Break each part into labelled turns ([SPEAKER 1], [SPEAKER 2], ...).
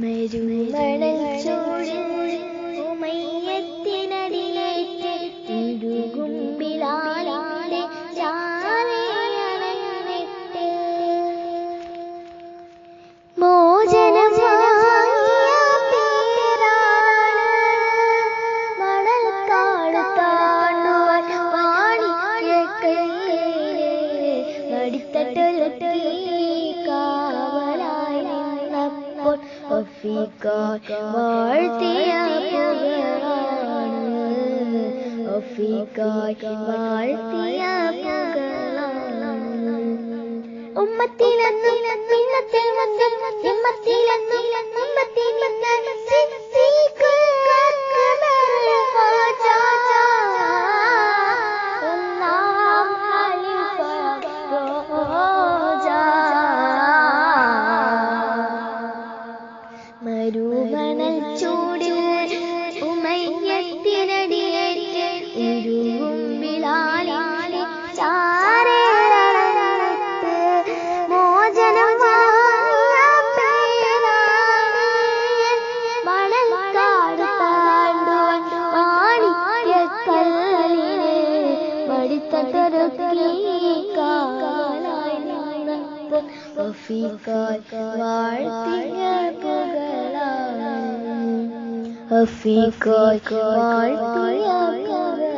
[SPEAKER 1] മരുമണൽ افیکار بھارتیہ پگان افیکار بھارتیہ پگان امتی لن منت منت منت منت منت منت ഒഫീക്കായി വാഴ്ത്തിയ പുകളാണ് ഒഫീക്കായി വാഴ്ത്തിയ പുകളാണ്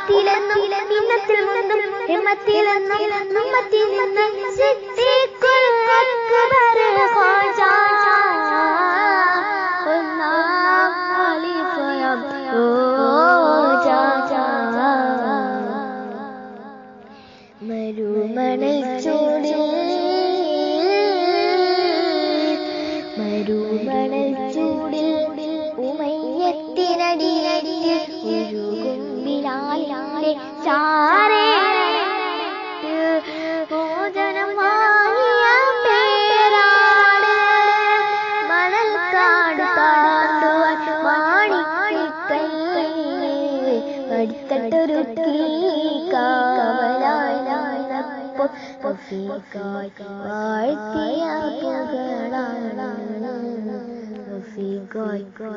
[SPEAKER 1] ഉമ്മത്തിലെന്നും ഇന്നത്തിൽ നിന്നും ഹിമ്മത്തിലെന്നും ഉമ്മത്തിൽ നിന്ന് സിദ്ദീഖുൽ അക്ബർ ഖാജ. ഒന്നാം ഖലീഫയാം. മരുമണൽ ചൂടിൽ മരുമണൽ കുമ്പിലാലെ ചാരേ. വാഴ്ത്തിയ പുകളാണ്.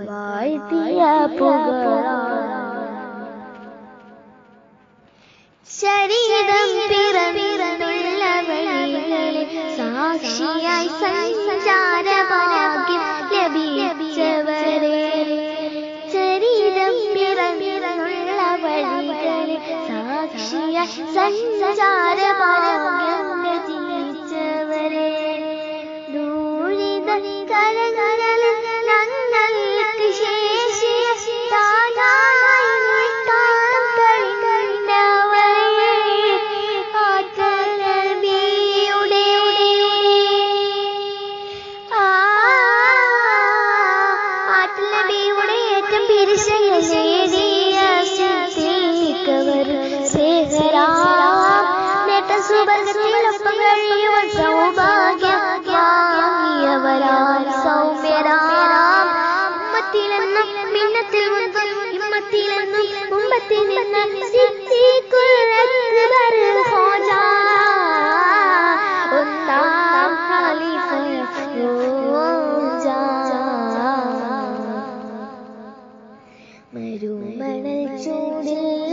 [SPEAKER 1] വാഴ്ത്തിയ പുകളാണ്. ശരീരം പിറന്നിരുന്നുള്ള വഴികളിൽ സാക്ഷിയായി സഞ്ചാരഭാഗ്യം ലഭിച്ചവരെ. ശരീരം പിറന്നിരുന്നുള്ള വഴികളിൽ സാക്ഷിയായി സഞ്ചാരഭാഗ്യം ലഭിച്ചവരെ. ദൂരിത ഇമ്മത്തിലെന്നും മുമ്പത്തിൽ നിന്ന് സിദ്ദീഖുൽ അക്ബർ ഖാജ ഒന്നാം ഖലീഫ റോജ മരുമണൽ ചൂടിൽ